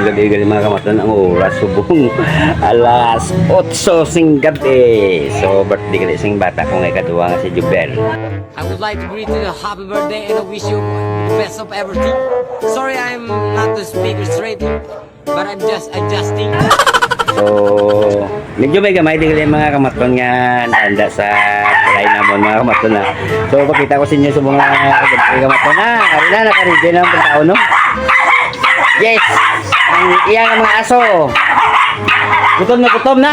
Yes, yung gabi-gabi mga kamatan ang oras subong alas 8 sing gabi. So, birthday ka sing bata ko ngay kadua nga si Jubel. I would like to greet you a happy birthday and I wish you the best of everything. Sorry I'm not the speaker straight, but I'm just adjusting. So, medyo may gamay din mga kamaton nga nanda sa alay namon mga kamaton na. So, pakita ko sa inyo sa mga kamaton na. Ari na, nakaride na ang tao, no? Yes! Ang iyang mga aso. Gutom na gutom na.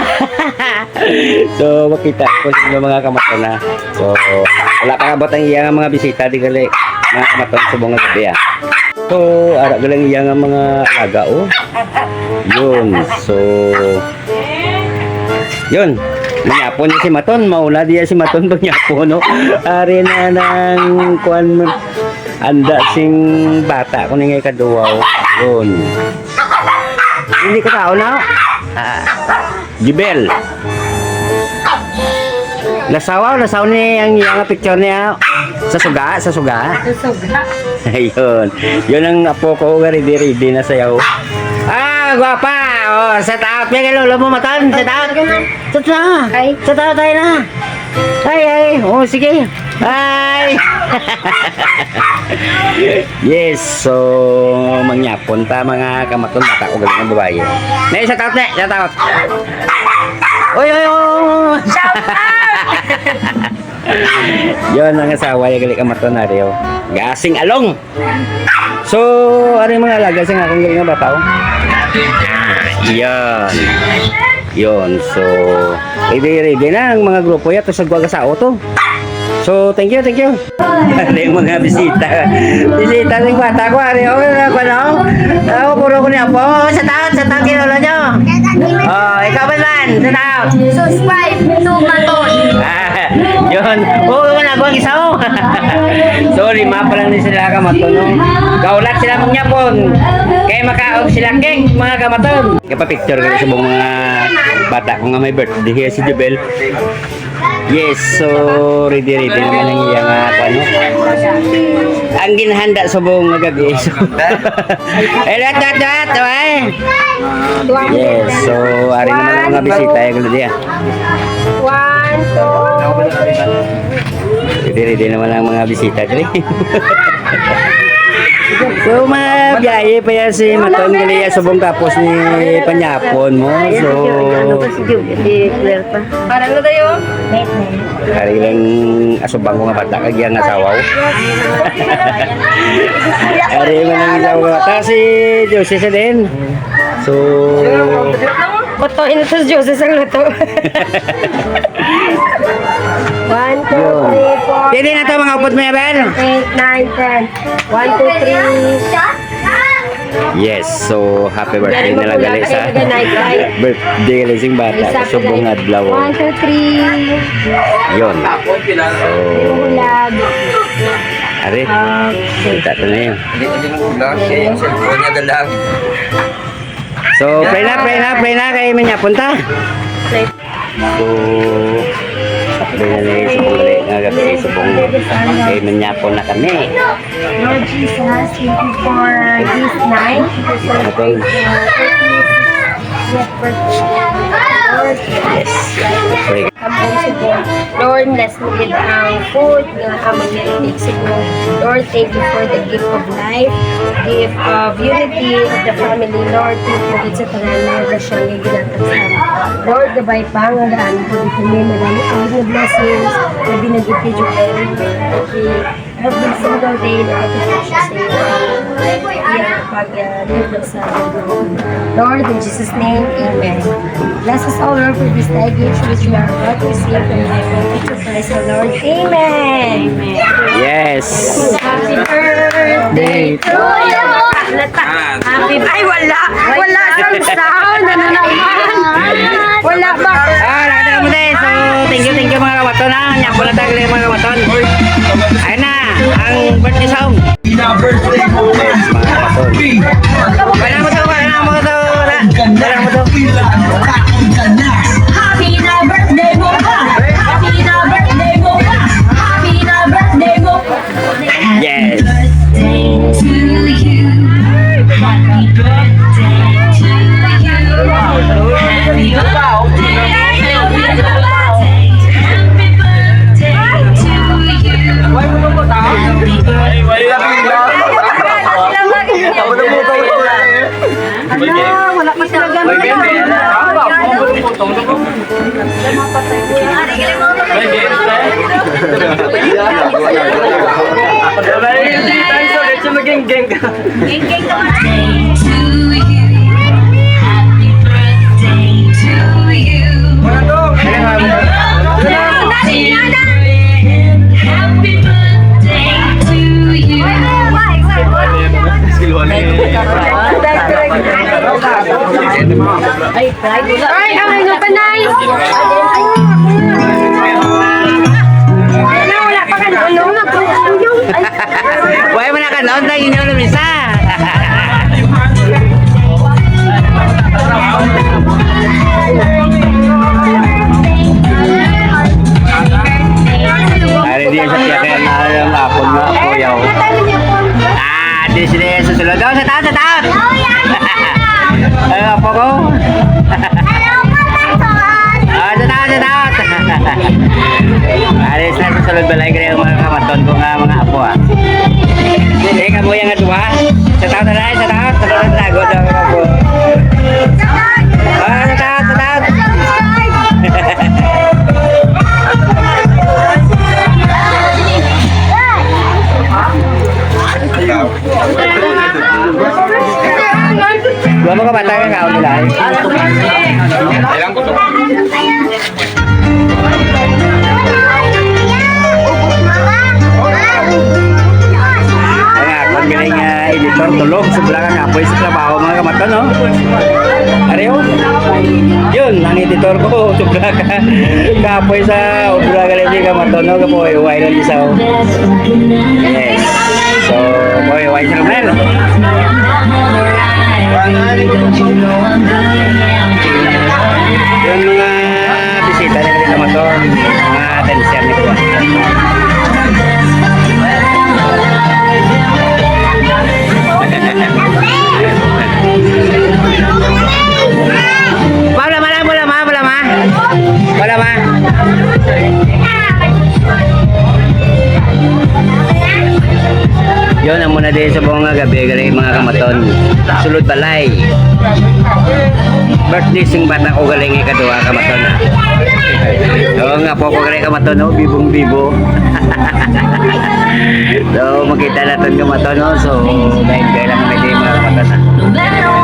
so, makita ko sa mga kamaton na. So, wala pa nga ang iyang mga bisita di gali mga kamaton sa mga gabi ah. So, ara galang iyang mga alaga oh. Yun. So, yun. Manyapon niya si Maton. Mauna diya si Maton panyapon, no? Ari na ng kuan. Anda sing bata ko ngay kaduwaw. Yun. Hindi ko tao na. Ah, Gibel. Nasawa, nasaw ni ang iyang picture niya sa suga, sa suga. Ayun. Yun ang apo ko, ready ready na sayaw. Ah, gwapa! Oh, sa taot. May lolo mo matan. Taot. Sa taot. Ay. Sa taot tayo na. Ay, ay. Oh, sige. Ay. yes, so mangyapon ta mga kamaton mata ko galing ng babae. Nay, sa taot na, sa taot. Oy, oy, oy. Yon ang asawa yung galing kamaton na rin. Gasing along. So, ano yung mga alaga sa akong galing ng bata? oh? Yan. Yon. So, ready ready na ang mga grupo yato sa gwaga sa auto. So, thank you, thank you. Ano yung mga bisita? Bisita ng bata ko. Ano yung mga ko, no? Ako, puro ko niya po. Sa taot, sa taot, kinula nyo. Oh, ikaw ba man? Sa taot. Subscribe to Maton. Ah, yun. Oo, oh, wala ko ang isa oh. so, lima pa lang din sila kamaton. No? Kaulat sila mangyapon. Kaya makaog sila cake, mga kamaton. Kapapicture ka sa mga bata ko nga may birthday si Jubel. Yes, so ready ready naman ang iyang uh, ano. Ang ginahanda sa buong gabi. So, eh, lahat, lahat, lahat, eh. Yes, so ari naman ang mga bisita yung dia. One, two, Ready ready naman ang mga bisita dali. so mga biyahe pa yan si Maton Galia subong tapos ni Panyapon mo. So Parang na tayo. hari lang asubang ko nga bata kag yang asawaw. Hari man ang asawa ko bata si Jose sa din. So Botohin ito sa Diyos sa luto. One, two, Yun. three, four, Pwede na to mga upot mo Abel. eight, nine, ten. One, two, three. Yes, so happy birthday na lang gali sa birthday gali sing bata subong adlaw. One, two, three. Yon. So. Ari, kita to na yun. So, pray na, pray na, pray na kay Manya punta. So, pray na na sa puli nga gabi sa buong kay Manya po na kami. Lord Jesus, thank you for this night. Ano to? Lord, Yes. Pray ka. Lord, bless me with ang food nga amang narinig siguro. Lord, thank you for the gift of life, gift of unity of the family. Lord, thank you with sa tanan na rasyon sa amin. Lord, gabay pa nga gaan po kami marami kami na blessings na binag-ipid yung every single day na ito sa iyo. Iyan pag live sa Lord, in Jesus' name, Amen. Bless us all, Lord, for this baggage which we are about to receive from Holy to Christ, our Lord. Amen. Yes. Happy birthday to you. Happy Ay, wala. Wala sang sound. Ano naman? Wala ba? Ah, nakita mo din. So, thank you, thank you mga kawaton ha. Nya pala tayo mga kawaton. Ayun na, ang birthday song. birthday mo Mga kawaton. Wala mo to, wala mo to. Ay, ang ano pa na Wala pa ka ano, nagpapayong. Ay, Buhay mo na ka noon na inyo na misa. Tulog sa blanca kapoy sa trabaho mga kamaton no. Ariyo. Yun, ang editor ko sa blanca kapoy sa blanca galing kamaton no kapoy why lang isa. Yes. So, boy, why sa mel? Yung mga bisita naman to, mga dancer nito. Sing bata ko galing ikadua kamaton ha. Oo nga po ko galing kamaton no, bibong bibo. so makita natin kamaton no, so dahil kailangan di mga kamaton ha.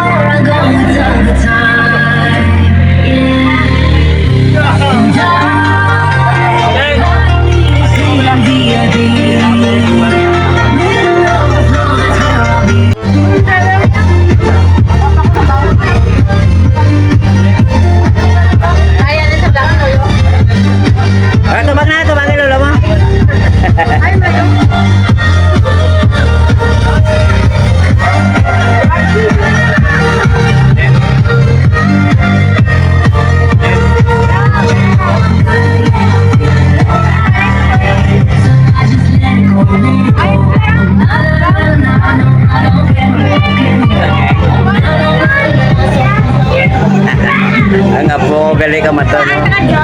Galing kamaton no.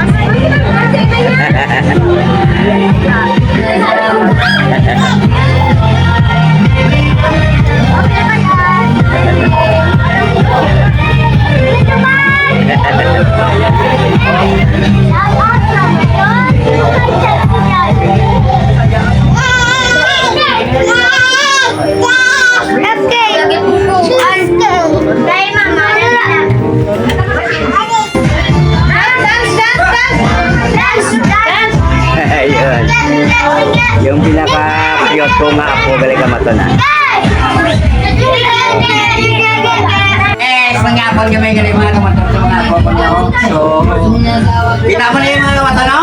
Cute ko nga apo galing kamaton ha. Eh, pangyapon kami galing mga kamaton sa mga apo ko no. So, kita mo na yung mga kamaton no.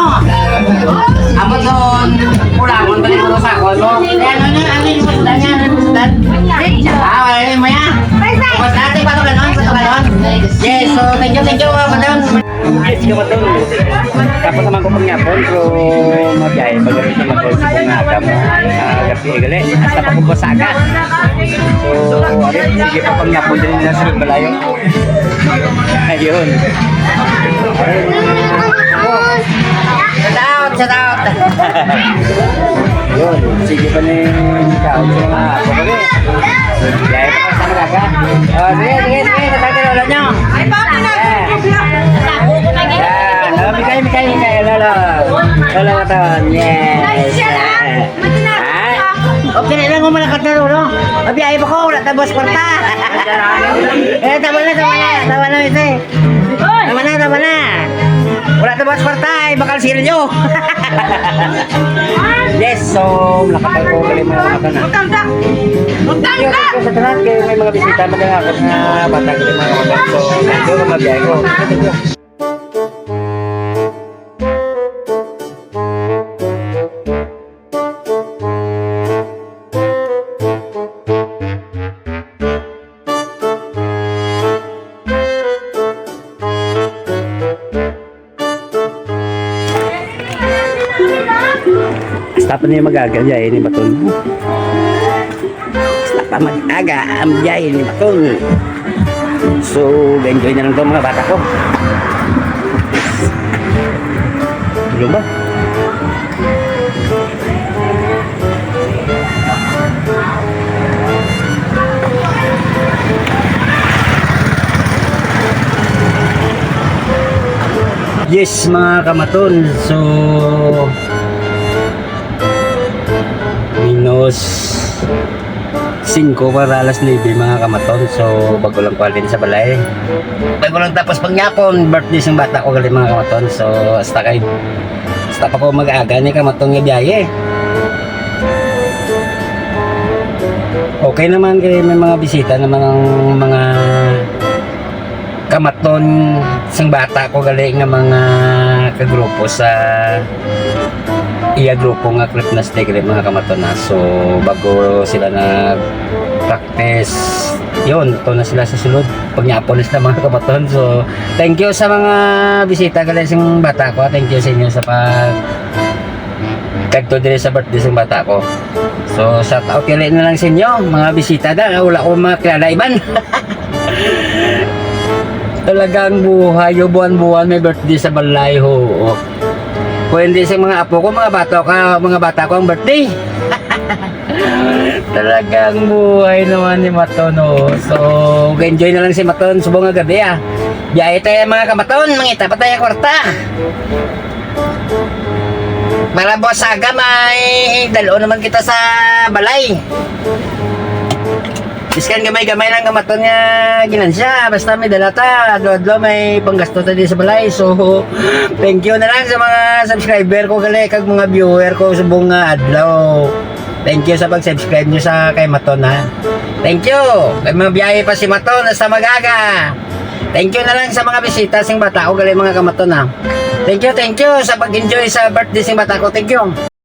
Thank you, thank you kamaton. Yes, kamaton. Tapos naman ko pangyapon, so mabiyahe pag sa matol sa mga agam gabi gali. Hasta pa ko basaga. So, ano, sige pa pangyapon din na sa balayo. Ayun. Out, shout out. Yun, sige pa na yung ikaw. Sige mga kapatid. Dahil pa sa malaga. O, sige, sige, sige. Tatagin ulan nyo. Ay, pa ako na. Lolo, mikay, mikay, mikay. Lolo. Lolo Maton. Yes. Ay, okay na lang kung malakat na lolo. Abi, ayaw ko. Wala tabos kwarta. Eh, tama na, tama na. Tama na, ito eh. Tama na, tama na. Wala tabos kwarta. Eh, bakal silyo. yes, so, lakatan ko galing mga lakatan na. Thank you sa tanan kay may mga bisita magkakakot na bata galing mga lakatan. So, thank you, mabiyahe ko. Pa niya magagalya eh, ni Baton. Basta pa mag-aga ang biyahe ni Baton. So, enjoy na lang to mga bata ko. Tulong ba? Yes, mga kamaton. So, minus 5 para alas 9 mga kamaton. So, bago lang kuha din sa balay. Bago lang tapos pangyapon, birthday ng bata ko galing mga kamaton. So, hasta kay hasta pa ko mag-aga ni kamaton nga biyahe. Okay naman kay may mga bisita naman ang mga kamaton sang bata ko galing nga mga kagrupo sa iya grupo nga Christmas Day kaya mga kamaton na. So bago sila nag practice yun to na sila sa sulod. Pagyapolis na mga kamaton so thank you sa mga bisita galing sing bata ko. Thank you sa inyo sa pag kagto din sa birthday sing bata ko. So shout out kaya na lang sa inyo mga bisita. Na wala ko mga kilala iban talagang buhay buwan-buwan may birthday sa balay ho kung hindi sa mga apo ko, mga bata ka, mga bata ko ang birthday. Talagang buhay naman ni Maton, oh. So, enjoy na lang si Maton subong nga gabi, ah. Biyahe tayo mga kamaton, mangita pa tayo kwarta. Para boss aga, may dalo naman kita sa balay. Iskan gamay-gamay lang kamaton nga ginansya. Basta may dalata. Adlo-adlo may panggasto ta din sa balay. So, thank you na lang sa mga subscriber ko gali kag mga viewer ko sa buong nga adlaw. Thank you sa pag-subscribe nyo sa kay Maton ha. Thank you. Kay mga biyahe pa si Maton sa magaga. Thank you na lang sa mga bisita sing bata ko gali mga kamaton ha. Thank you, thank you sa pag-enjoy sa birthday sing bata ko. Thank you.